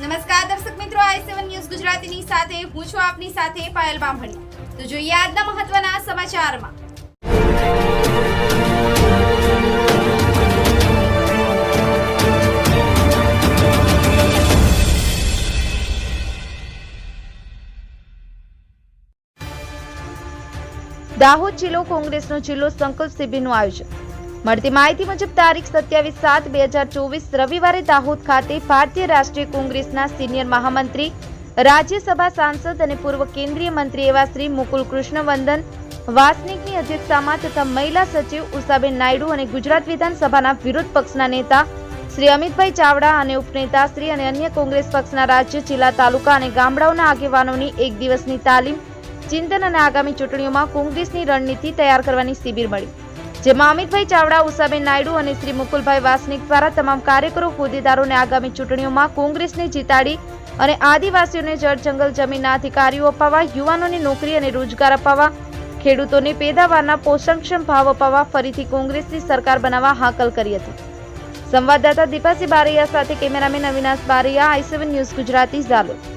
નમસ્કાર દર્શક મિત્રો, આઈ સેવન ન્યૂઝ ગુજરાતીની સાથે, હું છું આપની સાથે પાયલ બામણી. તો જોઈએ આજના મહત્વના સમાચારમાં. દાહોદ જિલ્લો કોંગ્રેસનો જિલ્લો સંકલ્પ શિબિરનું આયોજન. મળતી માહિતી મુજબ, તારીખ સત્યાવીસ સાત બે હજાર ચોવીસ રવિવારે દાહોદ ખાતે ભારતીય રાષ્ટ્રીય કોંગ્રેસના સિનિયર મહામંત્રી, રાજ્યસભા સાંસદ અને પૂર્વ કેન્દ્રીય મંત્રી એવા શ્રી મુકુલ કૃષ્ણવંદન, વાસનિકની અધ્યક્ષતામાં તથા મહિલા સચિવ ઉષાબેન નાયડુ અને ગુજરાત વિધાનસભાના વિરોધ પક્ષના નેતા શ્રી અમિતભાઈ ચાવડા અને ઉપનેતા શ્રી અને અન્ય કોંગ્રેસ પક્ષના રાજ્ય, જિલ્લા, તાલુકા અને ગામડાઓના આગેવાનોની એક દિવસની તાલીમ, ચિંતન અને આગામી ચૂંટણીઓમાં કોંગ્રેસની રણનીતિ તૈયાર કરવાની શિબિર મળી. જેમાં અમિતભાઈ ચાવડા, ઉષાબેન નાયડુ અને શ્રી મુકુલભાઈ વાસનિક દ્વારા તમામ કાર્યકરો હોદ્દેદારોને આગામી ચૂંટણીઓમાં કોંગ્રેસને જીતાડી અને આદિવાસીઓને જળ જંગલ જમીનના અધિકારીઓ અપાવવા, યુવાનોને નોકરી અને રોજગાર અપાવવા, ખેડૂતોને પેદાવારના પોષણક્ષમ ભાવ અપાવવા ફરીથી કોંગ્રેસની સરકાર બનાવવા હાકલ કરી હતી. સંવાદદાતા દીપાસી બારૈયા સાથે cameraman Avinash Baraiya, I News Gujarati Jhalod.